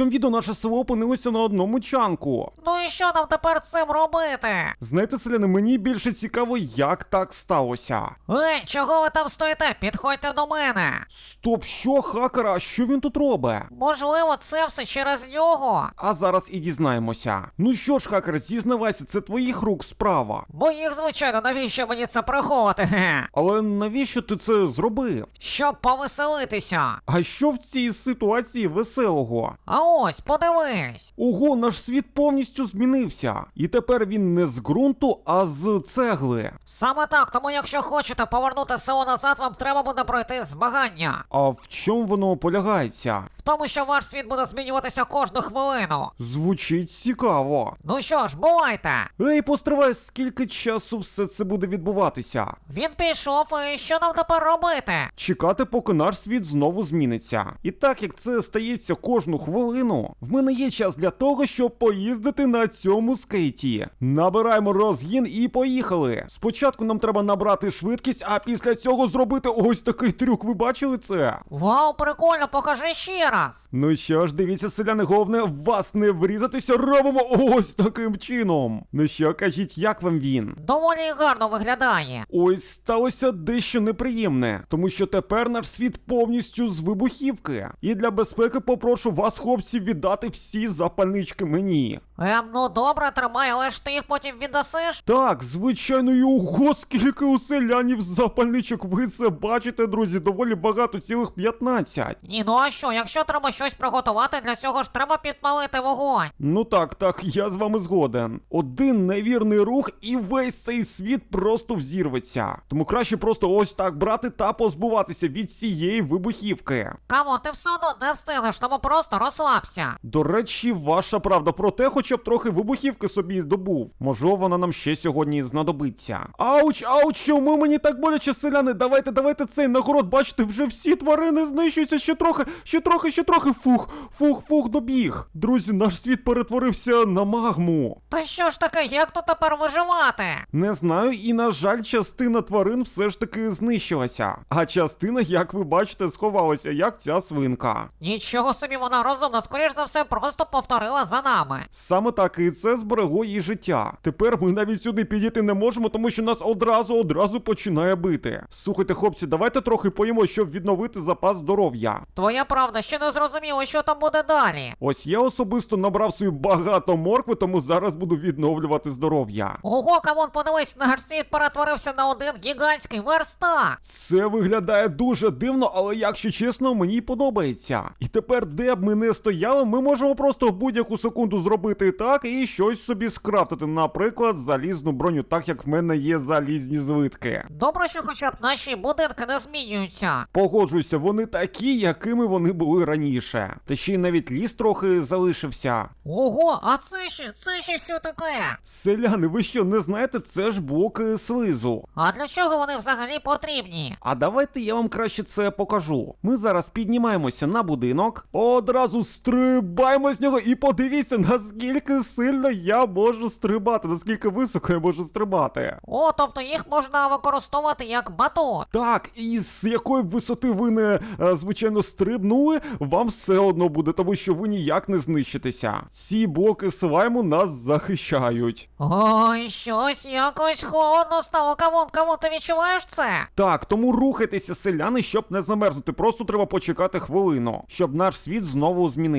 цьому відео наше село опинилося на одному чанку. Ну і що нам тепер з цим робити? Знаєте, селяни, мені більше цікаво, як так сталося. Ей, чого ви там стоїте? Підходьте до мене. Стоп, що хакера? Що він тут робить? Можливо, це все через нього. А зараз і дізнаємося. Ну що ж, хакер, зізнавайся, це твоїх рук справа. Моїх, звичайно, навіщо мені це приховувати? Ге? Але навіщо ти це зробив? Щоб повеселитися. А що в цій ситуації веселого? А ось, подивись. Ого, наш світ повністю змінився. І тепер він не з ґрунту, а з цегли. Саме так, тому якщо хочете повернути село назад, вам треба буде пройти змагання. А в чому воно полягається? В тому, що ваш світ буде змінюватися кожну хвилину. Звучить цікаво. Ну що ж, бувайте. Ей, постривай, скільки часу все це буде відбуватися? Він пішов, і що нам тепер робити? Чекати, поки наш світ знову зміниться. І так як це стається кожну хвилину, в мене є час для того, щоб поїздити на цьому скейті. Набираємо розгін і поїхали. Спочатку нам треба набрати швидкість, а після цього зробити ось такий трюк. Ви бачили це? Вау, прикольно, покажи ще раз. Ну що ж, дивіться, селяни, головне вас не врізатися, робимо ось таким чином. Ну що, кажіть, як вам він? Доволі гарно виглядає. Ось сталося дещо неприємне, тому що тепер наш світ повністю з вибухівки. І для безпеки попрошу вас, хлопці, віддати всі запальнички мені. Ем, ну добре, тримай, але ж ти їх потім віддасиш? Так, звичайно, і ого, скільки у селянів запальничок. Ви це бачите, друзі, доволі багато, цілих 15. Ні, ну а що, якщо треба щось приготувати, для цього ж треба підпалити вогонь. Ну так, так, я з вами згоден. Один невірний рух, і весь цей світ просто взірветься. Тому краще просто ось так брати та позбуватися від цієї вибухівки. Камон, ти все одно не встигнеш, тому просто розслабся. До речі, ваша правда про те, хоча б трохи вибухівки собі добув. Можливо, вона нам ще сьогодні знадобиться. Ауч, ауч, чому мені так боляче, селяни? Давайте, давайте цей нагород. Бачите, вже всі тварини знищуються ще трохи, ще трохи, ще трохи. Фух, фух, фух, добіг. Друзі, наш світ перетворився на магму. Та що ж таке, як тут тепер виживати? Не знаю, і на жаль, частина тварин все ж таки знищилася. А частина, як ви бачите, сховалася, як ця свинка. Нічого собі вона розумна, скоріш за все, просто повторила за нами. Саме так і це зберегло її життя. Тепер ми навіть сюди підійти не можемо, тому що нас одразу одразу починає бити. Слухайте, хлопці, давайте трохи поїмо, щоб відновити запас здоров'я. Твоя правда, ще не зрозуміло, що там буде далі. Ось я особисто набрав собі багато моркви, тому зараз буду відновлювати здоров'я. Ого, камон, подивись, наш світ перетворився на один гігантський верстак. Це виглядає дуже дивно, але якщо чесно, мені подобається. І тепер, де б ми не стояли, ми можемо просто в будь-яку секунду зробити так і щось собі скрафтити. Наприклад, залізну броню, так як в мене є залізні звитки. Добре, що хоча б наші будинки не змінюються. Погоджуйся, вони такі, якими вони були раніше. Та ще й навіть ліс трохи залишився. Ого, а це ще, це ще що таке? Селяни, ви що не знаєте, це ж блоки слизу. А для чого вони взагалі потрібні? А давайте я вам краще це покажу. Ми зараз піднімаємося на будинок, одразу стрибаємо з нього і подивіться, наскільки сильно я можу стрибати, наскільки високо я можу стрибати. О, тобто їх можна використовувати як батут. Так, і з якої висоти ви не е, звичайно стрибнули, вам все одно буде, тому що ви ніяк не знищитеся. Ці блоки слайму нас захищають. Ой, щось якось холодно стало. Камон, камон, ти відчуваєш це? Так, тому рухайтеся, селяни, щоб не замерзнути. Просто треба почекати хвилину, щоб наш світ знову змінився.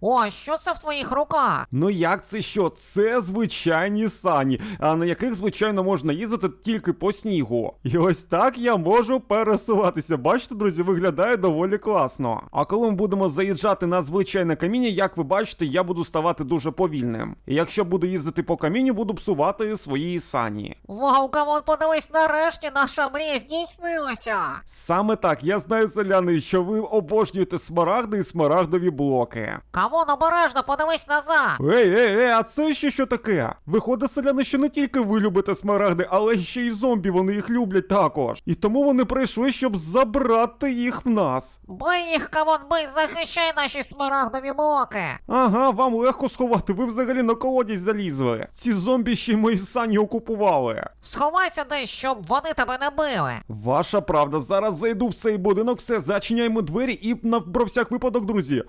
Ой, що це в твоїх руках? Ну як це що? Це звичайні сані, а на яких, звичайно, можна їздити тільки по снігу. І ось так я можу пересуватися. Бачите, друзі, виглядає доволі класно. А коли ми будемо заїжджати на звичайне каміння, як ви бачите, я буду ставати дуже повільним. І якщо буду їздити по камінню, буду псувати свої сані. Вау, камон, подивись, нарешті наша мрія здійснилася. Саме так, я знаю, селяни, що ви обожнюєте смарагди і смарагдові блоки. Камон, обережно, подивись назад. Ей, ей, ей, а це ще що таке? Виходить, селяни, що не тільки ви любите смарагди, але ще й зомбі, вони їх люблять також. І тому вони прийшли, щоб забрати їх в нас. Бий їх, кавон, бий, захищай наші смарагдові блоки. Ага, вам легко сховати, ви взагалі на колодязь залізли. Ці зомбі ще й мої сані окупували. Сховайся десь, щоб вони тебе не били. Ваша правда, зараз зайду в цей будинок, все, зачиняємо двері і на про всяк випадок, друзі,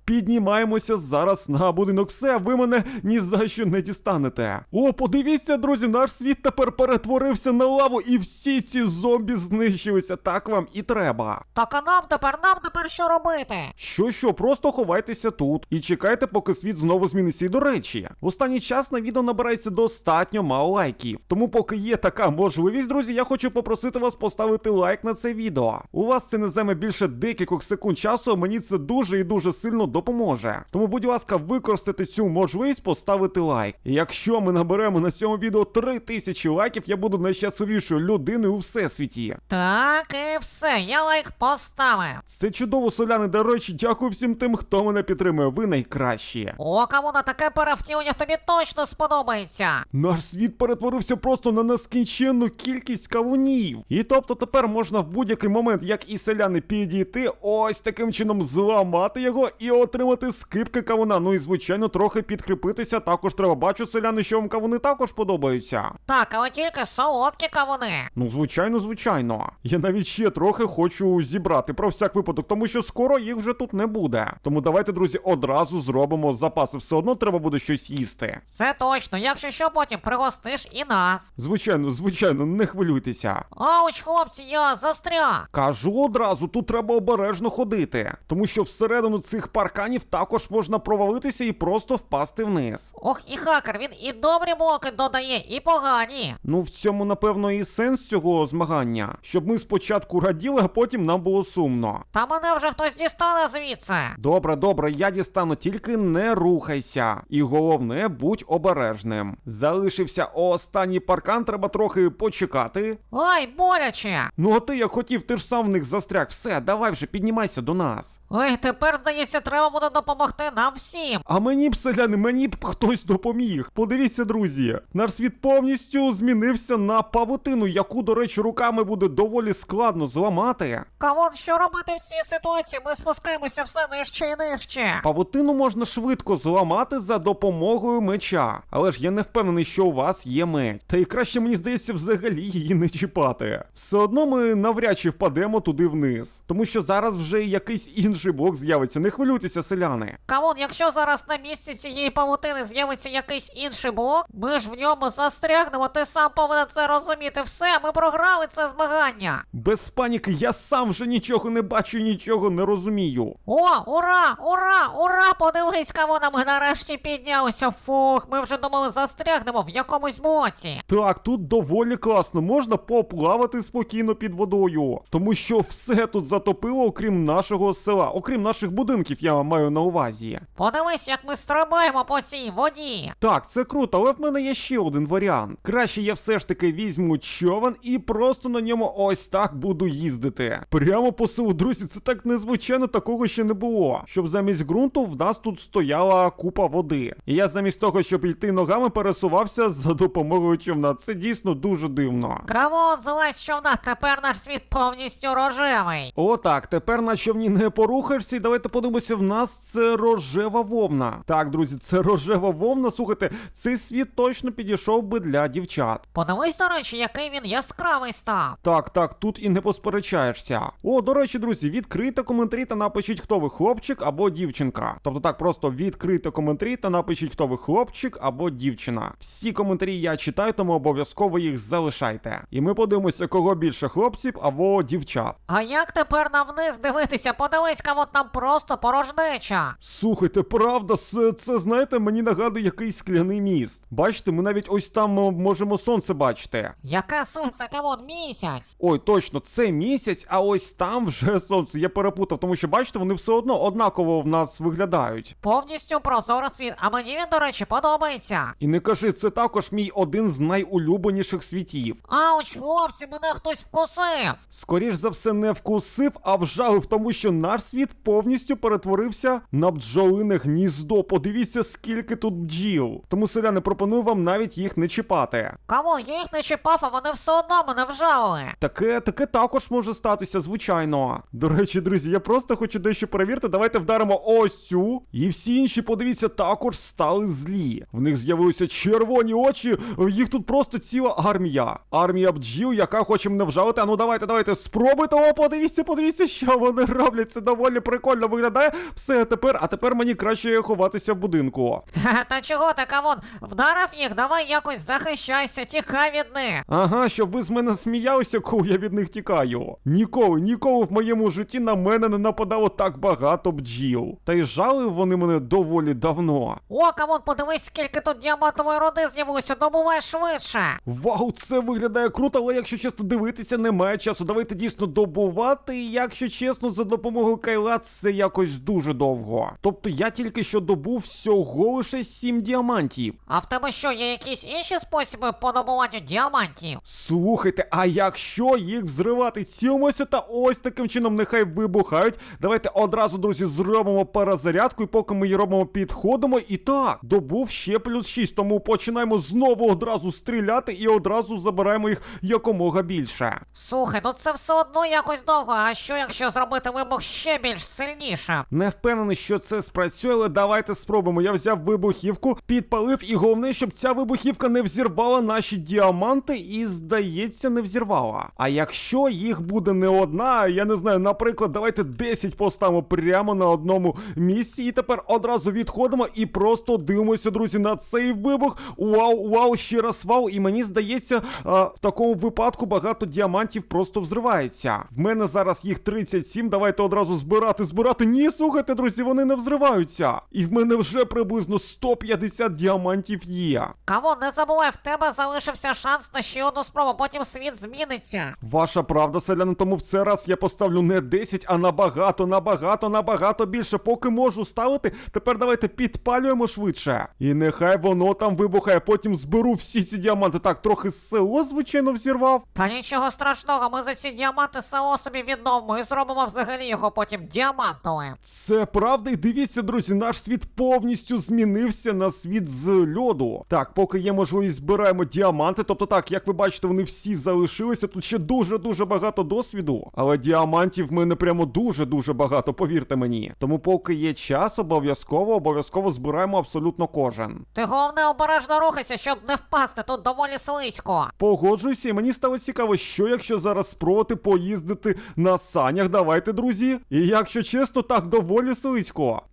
піднімаємося зараз на будинок. Все, ви мене ні за що не дістанете. О, подивіться, друзі, наш світ тепер перетворився на лаву, і всі ці зомбі знищилися. Так вам і треба. Так а нам тепер, нам тепер що робити? Що що, просто ховайтеся тут і чекайте, поки світ знову зміниться. І до речі, в останній час на відео набирається достатньо мало лайків. Тому, поки є така можливість, друзі, я хочу попросити вас поставити лайк на це відео. У вас це не займе більше декількох секунд часу. Мені це дуже і дуже сильно допоможе. Тому, будь ласка, використайте цю можливість поставити лайк. І якщо ми наберемо на цьому відео 3000 лайків, я буду найщасливішою людиною у всесвіті. Так, і все, я лайк поставив. Це чудово, соляни. До речі, дякую всім тим, хто мене підтримує. Ви найкращі. О, кому на таке перевтілення тобі точно сподобається. Наш світ перетворився просто на нескінченну кількість кавунів. І тобто тепер можна в будь-який момент, як і селяни, підійти, ось таким чином зламати його і отримати скипки кавуна. Ну і звичайно, трохи підкріпитися. Також треба бачу, селяни, що вам кавуни також подобаються. Так, але тільки солодкі кавуни. Ну, звичайно, звичайно. Я навіть ще трохи хочу зібрати про всяк випадок, тому що скоро їх вже тут не буде. Тому давайте, друзі, одразу зробимо запаси. Все одно треба буде щось їсти. Це точно, якщо що, потім пригостиш і нас. Звичайно, звичайно, не хвилюйтеся. Ауч, хлопці, я застряг. Кажу одразу, тут треба обережно ходити, тому що всередину цих парканів також можна провалитися і просто впасти вниз. Ох, і хакер, він і добрі блоки додає, і погані. Ну, в цьому, напевно, і сенс цього змагання, щоб ми спочатку раділи, а потім нам було сумно. Та мене вже хтось дістане звідси. Добре, добре, я дістану, тільки не рухайся. І головне, будь обережним. Залишився останній паркан, треба трохи почекати. Ай, боляче. Ну а ти як хотів, ти ж сам в них застряг. Все, давай вже піднімайся до нас. Ой, тепер, здається, треба буде допомогти нам всім. А мені б селяни, мені б хтось допоміг. Подивіться, друзі, наш світ повністю змінився на павутину, яку, до речі, руками буде доволі складно зламати. Кавон, що робити в цій ситуації? Ми спускаємося все нижче і нижче. Павутину можна швидко зламати за допомогою меча, але ж я не впевнений, що у вас є меч. Та й краще мені здається взагалі її не чіпати. Все одно ми навряд чи впадемо туди вниз, тому що зараз вже якийсь інший блок з'явиться. Не хвилюйтеся, селяни. Кавон, якщо зараз на місці цієї павутини з'явиться якийсь інший блок, ми ж в ньому застрягнемо, ти сам повинен це розуміти. Все, ми програли це змагання. Без паніки, я сам вже нічого не бачу нічого не розумію. О, ура, ура, ура! Подивись, кавона, ми нарешті піднялися. Фух, ми вже думали, застрягнемо в якомусь блоці. Так, тут доволі класно, можна поплавати спокійно під водою, тому що все тут затопило, окрім нашого села, окрім наших будинків, я маю на увазі. Подивись, як ми стрибаємо по цій воді. Так, це круто, але в мене є ще один варіант. Краще я все ж таки візьму човен і просто на ньому ось так буду їздити. Прямо по селу, друзі, це так незвичайно, такого ще не було. Щоб замість ґрунту в нас тут стояла купа води. І я замість того, щоб йти ногами, пересувався за допомогою човна. Це дійсно дуже дивно. Кавон, злазь з човна, тепер наш світ повністю рожевий. О, так, тепер на човні не порухаєшся, і давайте подивимося, в нас це рожева вовна. Так, друзі, це рожева вовна. Слухайте, цей світ точно підійшов би для дівчат. Подивись, до речі, який він яскравий став. Так, так, тут і не посперечаєшся. О, до речі, друзі, відкрийте коментарі та напишіть, хто ви хлопчик або дівчинка. Тобто так, просто відкрийте коментарі та напишіть, хто ви хлопчик або дівчина. Всі коментарі я читаю, тому обов'язково їх залишайте. І ми подивимося, кого більше хлопців або дівчат. А як тепер на вниз дивитися? Подивись, кавон, там просто порожнеча. Слухайте, правда, це, це знаєте, мені нагадує якийсь скляний міст. Бачите, ми навіть ось там можемо сонце бачити. Яке сонце, кавон, місяць. Ой, точно, це місяць, а ось там вже сонце. Я перепутав, тому що бачите, вони все одно однаково в нас виглядають. Повністю прозорий світ, а мені він, до речі, подобається. І не кажи, це також мій один з найулюбленіших світів. Ауч, хлопці, мене хтось вкусив. Скоріш за все, не вкусив, а вжалив, тому що наш світ повністю перетворився на бджолине гніздо. Подивіться, скільки скільки тут бджіл. Тому селяни пропоную вам навіть їх не чіпати. Кому я їх не чіпав, а вони все одно мене вжали. Таке, таке також може статися, звичайно. До речі, друзі, я просто хочу дещо перевірити. Давайте вдаримо ось цю. І всі інші, подивіться, також стали злі. В них з'явилися червоні очі. Їх тут просто ціла армія. Армія бджіл, яка хоче мене вжалити. А ну давайте, давайте, спробуйте. О, подивіться, подивіться, що вони роблять. Це доволі прикольно виглядає. Все, тепер, а тепер мені краще ховатися в будинку. Ха, Та чого ти, камон? Вдарив їх, давай якось захищайся, тікай від них. Ага, щоб ви з мене сміялися, коли я від них тікаю. Ніколи, ніколи в моєму житті на мене не нападало так багато бджіл. Та й жали вони мене доволі давно. О, камон, подивись, скільки тут діамантової руди з'явилося, добувай швидше. Вау, це виглядає круто, але якщо чесно дивитися, немає часу. Давайте дійсно добувати. І якщо чесно, за допомогою кайла це якось дуже довго. Тобто я тільки що добув всього лише 7 діамантів. А в тебе що, є якісь інші способи по добуванню діамантів? Слухайте, а якщо їх взривати цілимося та ось таким чином нехай вибухають. Давайте одразу, друзі, зробимо перезарядку, і поки ми її робимо, підходимо. І так, добув ще плюс 6, тому починаємо знову одразу стріляти і одразу забираємо їх якомога більше. Слухай, ну це все одно якось довго, а що якщо зробити вибух ще більш сильніше? Не впевнений, що це спрацює, але давайте спробуємо. Я взяв вибухівку, підпалив, і головне, щоб ця вибухівка не взірвала наші діаманти, і, здається, не взірвала. А якщо їх буде не одна, я не знаю, наприклад, давайте 10 поставимо прямо на одному місці, і тепер одразу відходимо і просто дивимося, друзі, на цей вибух. Вау, вау, ще раз вау. І мені здається, а, в такому випадку багато діамантів просто взривається. В мене зараз їх 37. Давайте одразу збирати, збирати. Ні, слухайте, друзі, вони не взриваються. І в мене вже приблизно 150 діамантів є. Кавон, не забувай, в тебе залишився шанс на ще одну спробу, потім світ зміниться. Ваша правда, селяни, тому в цей раз я поставлю не 10, а набагато, набагато, набагато більше. Поки можу ставити, тепер давайте підпалюємо швидше. І нехай воно там вибухає. Потім зберу всі ці діаманти. Так, трохи село, звичайно, взірвав. Та нічого страшного, ми за ці діаманти село собі відновимо і зробимо взагалі його потім діамантовим. Це правда, і дивіться, друзі, наш світ повністю змінився на світ з льоду. Так, поки є можливість, збираємо діаманти. Тобто, так, як ви бачите, вони всі залишилися. Тут ще дуже-дуже багато досвіду. Але діамантів в мене прямо дуже-дуже багато, повірте мені. Тому, поки є час, обов'язково, обов'язково збираємо абсолютно кожен. Ти головне обережно рухайся, щоб не впасти, тут доволі слизько. Погоджуюся, і мені стало цікаво, що якщо зараз спробувати поїздити на санях. Давайте, друзі. І якщо чесно, так доволі слизько.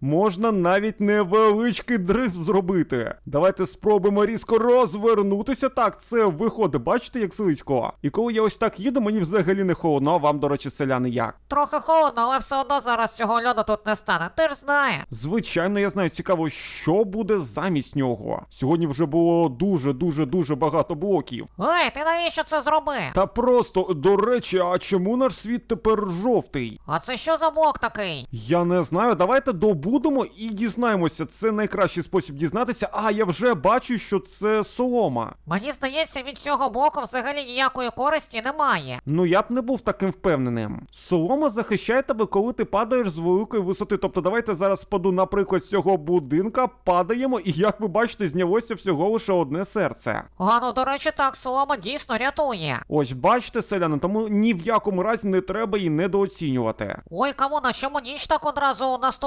Можна навіть невеличкий дрифт зробити. Давайте спробуємо різко розвернутися. Так, це виходить. Бачите, як слизько? І коли я ось так їду, мені взагалі не холодно, а вам, до речі, селяни, як? Трохи холодно, але все одно зараз цього льоду тут не стане. Ти ж знаєш. Звичайно, я знаю, цікаво, що буде замість нього. Сьогодні вже було дуже, дуже, дуже багато блоків. Ей, ти навіщо це зробив? Та просто, до речі, а чому наш світ тепер жовтий? А це що за блок такий? Я не знаю, давайте добудемо і дізнаємося. Це найкращий спосіб дізнатися. А я вже бачу, що це солома. Мені здається, від цього блоку взагалі ніякої користі немає. Ну я б не був таким впевненим. Солома захищає тебе, коли ти падаєш з великої висоти. Тобто, давайте зараз паду, наприклад, з цього будинка, падаємо, і як ви бачите, знялося всього лише одне серце. А ну, до речі, так, солома дійсно рятує. Ось бачите, селяни, тому ні в якому разі не треба її недооцінювати. Ой, кому на чому ніч так одразу наступила?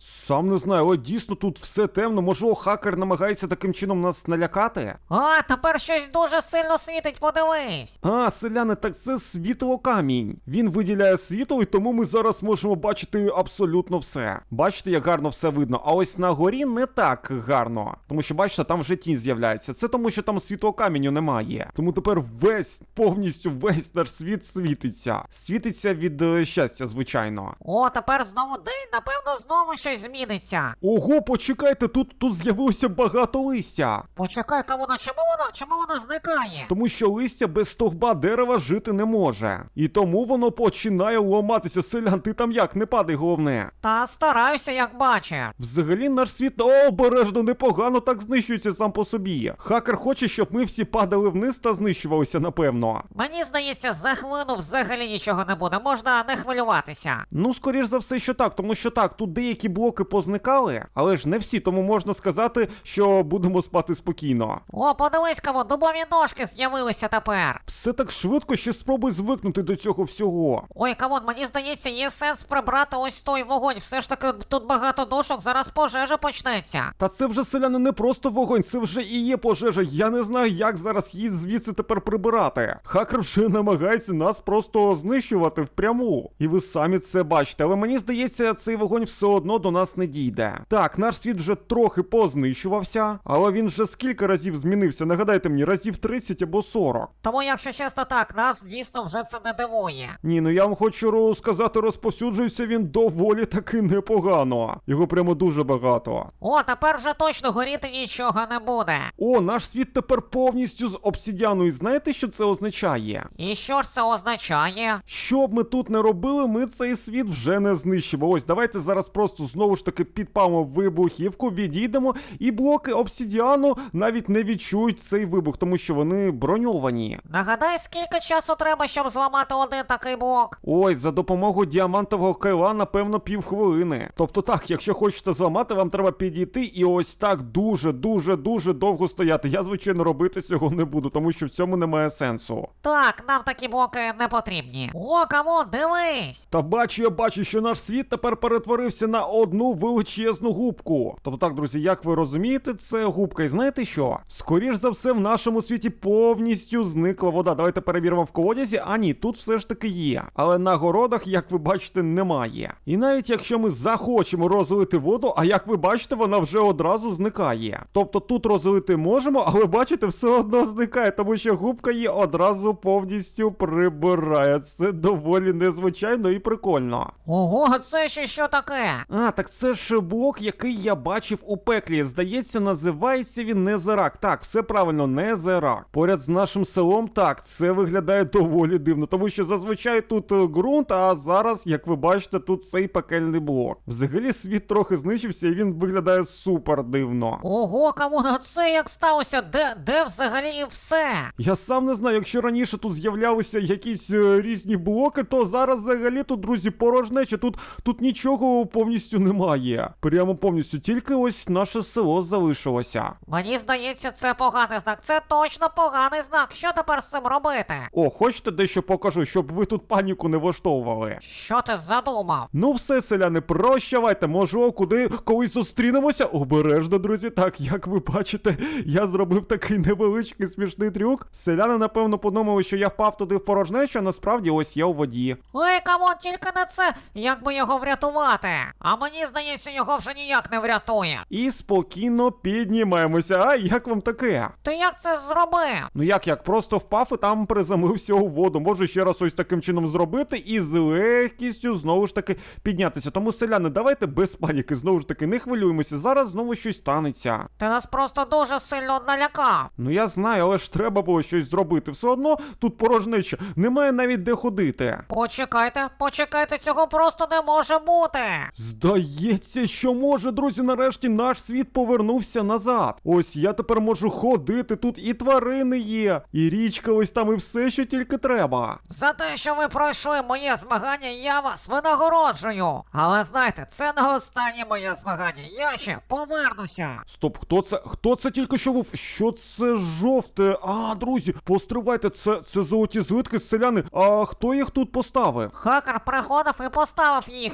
Сам не знаю, але дійсно тут все темно. Можливо, хакер намагається таким чином нас налякати. А, тепер щось дуже сильно світить, подивись. А, селяни, так це світлокамінь. Він виділяє світло, і тому ми зараз можемо бачити абсолютно все. Бачите, як гарно все видно. А ось на горі не так гарно. Тому що, бачите, там вже тінь з'являється. Це тому, що там світлокаміню немає. Тому тепер весь, повністю весь наш світ світиться. Світиться від е, щастя, звичайно. О, тепер знову день, напевно, знову щось зміниться. Ого, почекайте, тут, тут з'явилося багато листя. Почекай, кому на чому воно? Чому воно зникає? Тому що листя без стовба дерева жити не може. І тому воно починає ламатися. Селян, ти там як, не падай головне. Та стараюся, як бачиш. Взагалі наш світ обережно непогано так знищується сам по собі. Хакер хоче, щоб ми всі падали вниз та знищувалися, напевно. Мені здається, за хвилину взагалі нічого не буде, можна не хвилюватися. Ну, скоріш за все, що так, тому що так, тут деякі блоки позникали, але ж не всі. тому можна сказати, що будемо спати спокійно. О, подивись, кого дубові ножки з'явилися тепер. Все так швидко, ще спробуй звикнути до цього всього. Ой, камон, мені здається, є сенс прибрати ось той вогонь. Все ж таки тут багато дошок, зараз пожежа почнеться. Та це вже селяни не просто вогонь, це вже і є пожежа. Я не знаю, як зараз її звідси тепер прибирати. Хакер вже намагається нас просто знищувати впряму. І ви самі це бачите, але мені здається, цей вогонь все одно до нас не дійде. Так, наш світ вже трохи познищувався, але він вже скільки разів змінився. Нагадайте мені, разів 30 або 40. Тому, якщо чесно так, нас дійсно вже це не дивує. Ні, ну я вам хочу сказати, розповсюджується він доволі таки непогано. Його прямо дуже багато. О, тепер вже точно горіти нічого не буде. О, наш світ тепер повністю з обсідіану. І знаєте, що це означає? І що ж це означає? Що б ми тут не робили, ми цей світ вже не знищимо. Ось давайте зараз просто знову ж таки підпалимо вибухівку, відійдемо, і блоки обсідіану навіть не відчують цей вибух, тому що вони броньовані. Нагадай, скільки часу треба, щоб зламати один такий блок? Ой, за допомогою діамантового кайла, напевно, півхвилини. Тобто так, якщо хочете зламати, вам треба підійти і ось так дуже, дуже, дуже довго стояти. Я, звичайно, робити цього не буду, тому що в цьому немає сенсу. Так, нам такі блоки не потрібні. О, камон, дивись! Та бачу, я бачу, що наш світ тепер перетворився на одну величезну губку. Тобто так, друзі, як ви розумієте, це губка. І знаєте що? Скоріш за все, в нашому світі повністю зникла вода. Давайте перевіримо в колодязі. А ні, тут все ж таки є. Але на городах, як ви бачите, немає. І навіть якщо ми захочемо розлити воду, а як ви бачите, вона вже одразу зникає. Тобто тут розлити можемо, але бачите, все одно зникає, тому що губка її одразу повністю прибирає. Це доволі незвичайно і прикольно. Ого, це ще що таке? А, так це ж блок, який я бачив у пеклі. Здається, називається він Незерак. Так, все правильно, Незерак. Поряд з нашим селом, так, це виглядає доволі дивно, тому що зазвичай тут е, ґрунт, а зараз, як ви бачите, тут цей пекельний блок. Взагалі світ трохи знищився і він виглядає супер дивно. Ого, камон, а це як сталося? Де, де взагалі все? Я сам не знаю, якщо раніше тут з'являлися якісь е, різні блоки, то зараз взагалі тут, друзі, порожнеча. Тут, тут нічого повністю немає. Прямо повністю, тільки ось наше село залишилося. Мені здається, це поганий знак. Це точно поганий знак. Що тепер з цим робити? О, хочете дещо покажу, щоб ви тут паніку не влаштовували. Що ти задумав? Ну все, селяни, прощавайте, можу, куди колись зустрінемося. Обережно, друзі. Так, як ви бачите, я зробив такий невеличкий смішний трюк. Селяни, напевно, подумали, що я впав туди в порожнечу, а насправді ось я у воді. Ей, камон, тільки не це. Як би його врятувати? А мені здається, його вже ніяк не врятує. І спокійно піднімаємося. А як вам таке? Ти як це зробив? Ну як як, просто впав і там приземлився у воду. Можу ще раз ось таким чином зробити і з легкістю знову ж таки піднятися. Тому селяни, давайте без паніки, знову ж таки, не хвилюємося. Зараз знову щось станеться. Ти нас просто дуже сильно налякав. Ну я знаю, але ж треба було щось зробити. Все одно тут порожнеча, немає навіть де ходити. Почекайте, почекайте, цього просто не може бути. Здається, що може, друзі, нарешті наш світ повернувся назад. Ось я тепер можу ходити, тут і тварини є, і річка ось там, і все, що тільки треба. За те, що ви пройшли моє змагання, я вас винагороджую. Але знаєте, це не останнє моє змагання. Я ще повернуся. Стоп, хто це? Хто це тільки що був? Що це жовте? А, друзі, постривайте, це, це золоті злитки, селяни. А хто їх тут поставив? Хакер приходив і поставив їх.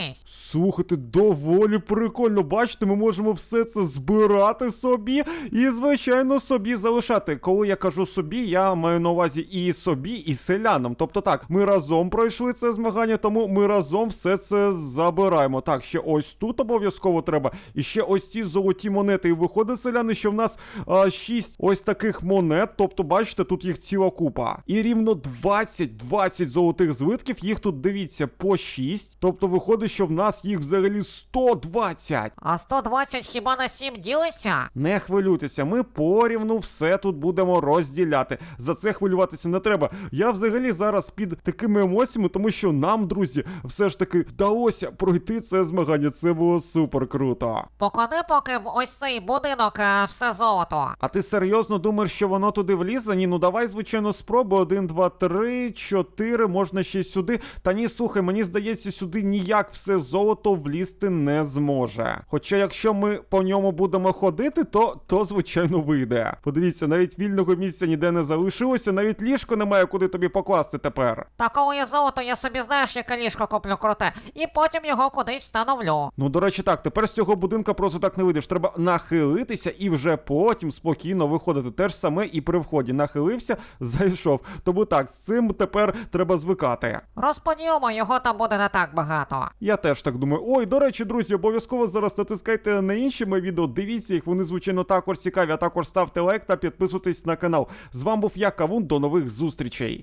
Подивись. Слухайте, доволі прикольно. Бачите, ми можемо все це збирати собі і, звичайно, собі залишати. Коли я кажу собі, я маю на увазі і собі, і селянам. Тобто так, ми разом пройшли це змагання, тому ми разом все це забираємо. Так, ще ось тут обов'язково треба. І ще ось ці золоті монети. І виходить, селяни, що в нас а, 6 ось таких монет. Тобто, бачите, тут їх ціла купа. І рівно 20, 20 золотих злитків. Їх тут дивіться по 6. Тобто виходить, що в нас їх взагалі 120. А 120 хіба на 7 ділиться? Не хвилюйтеся, ми порівну все тут будемо розділяти. За це хвилюватися не треба. Я взагалі зараз під такими емоціями, тому що нам, друзі, все ж таки вдалося пройти це змагання. Це було супер круто. Поклади поки в ось цей будинок е, все золото. А ти серйозно думаєш, що воно туди влізе? Ні, ну давай, звичайно, спробуй. Один, два, три, чотири, можна ще сюди. Та ні, слухай, мені здається, сюди ніяк все золото влізти не зможе. Хоча. Якщо ми по ньому будемо ходити, то, то звичайно вийде. Подивіться, навіть вільного місця ніде не залишилося, навіть ліжко немає куди тобі покласти тепер. Та коли є золото, я собі знаєш, яке ліжко куплю круте, і потім його кудись встановлю. Ну, до речі, так, тепер з цього будинка просто так не вийдеш. Треба нахилитися і вже потім спокійно виходити. Те ж саме і при вході. Нахилився, зайшов. Тому так, з цим тепер треба звикати. Розподілимо, його там буде не так багато. Я теж так думаю. Ой, до речі, друзі, обов'язково зараз натискайте на інші мої відео. Дивіться їх, вони звичайно також цікаві. А також ставте лайк та підписуйтесь на канал. З вами був я, Кавун. До нових зустрічей.